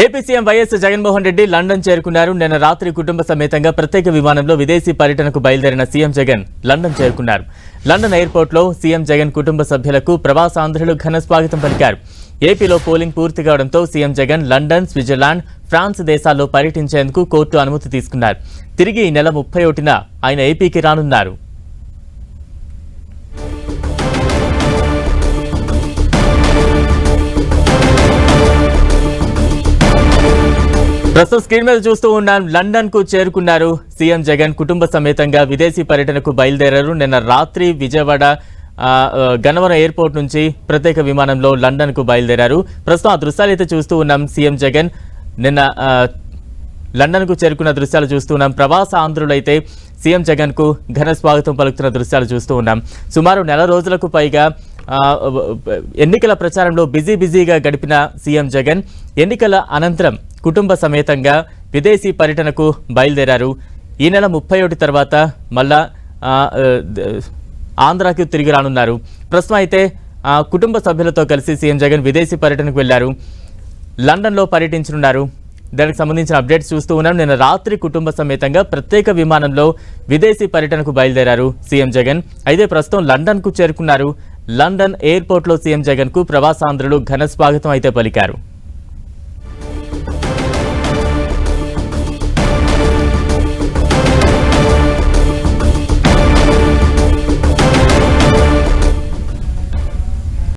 AP CM YS Jaganmohan Reddy London చేరుకున్నారు. నిన్న రాత్రి కుటుంబ సమేతంగా ప్రత్యేక విమానంలో విదేశీ పర్యటనకు బయలుదేరిన సీఎం జగన్ లండన్ చేరుకున్నారు. లండన్ ఎయిర్పోర్ట్లో సీఎం జగన్ కుటుంబ సభ్యులకు ప్రవాసాంధ్రులు ఘన స్వాగతం పలికారు. ఏపీలో పోలింగ్ పూర్తి కావడంతో CM Jagan London Switzerland France దేశాల్లో పర్యటించేందుకు కోర్టు అనుమతి తీసుకున్నారు. తిరిగి ఈ నెల ముప్పై ఒకటిన ఆయన ఏపీకి రానున్నారు. ప్రస్తుతం స్క్రీన్ మీద చూస్తూ ఉన్నాం లండన్కు చేరుకున్నారు సీఎం జగన్. కుటుంబ సమేతంగా విదేశీ పర్యటనకు బయలుదేరారు. నిన్న రాత్రి విజయవాడ ఆ, గన్నవరం ఎయిర్పోర్ట్ నుంచి ప్రత్యేక విమానంలో లండన్కు బయలుదేరారు. ప్రస్తుతం ఆ దృశ్యాలు అయితే చూస్తూ ఉన్నాం సీఎం జగన్. నిన్న లండన్కు లండన్కు చేరుకున్న దృశ్యాలు చూస్తూ ఉన్నాం. ప్రవాస ఆంధ్రులైతే సీఎం జగన్కు ఘన స్వాగతం పలుకుతున్న దృశ్యాలు చూస్తూ ఉన్నాం. సుమారు నెల రోజులకు పైగా ఎన్నికల ప్రచారంలో బిజీ బిజీగా గడిపిన సీఎం జగన్. ఎన్నికల అనంతరం కుటుంబ సమేతంగా విదేశీ పర్యటనకు బయలుదేరారు. ఈ నెల ముప్పై ఒకటి తర్వాత మళ్ళా ఆంధ్రాకి తిరిగి రానున్నారు. ప్రస్తుతం అయితే కుటుంబ సభ్యులతో కలిసి సీఎం జగన్ విదేశీ పర్యటనకు వెళ్ళారు లండన్లో పర్యటించనున్నారు. దానికి సంబంధించిన అప్డేట్స్ చూస్తూ ఉన్నాం. నిన్న రాత్రి కుటుంబ సమేతంగా ప్రత్యేక విమానంలో విదేశీ పర్యటనకు బయలుదేరారు సీఎం జగన్. అయితే ప్రస్తుతం లండన్కు చేరుకున్నారు. లండన్ ఎయిర్పోర్ట్లో సీఎం జగన్కు ప్రవాసాంధ్రులు ఘన స్వాగతం అయితే పలికారు.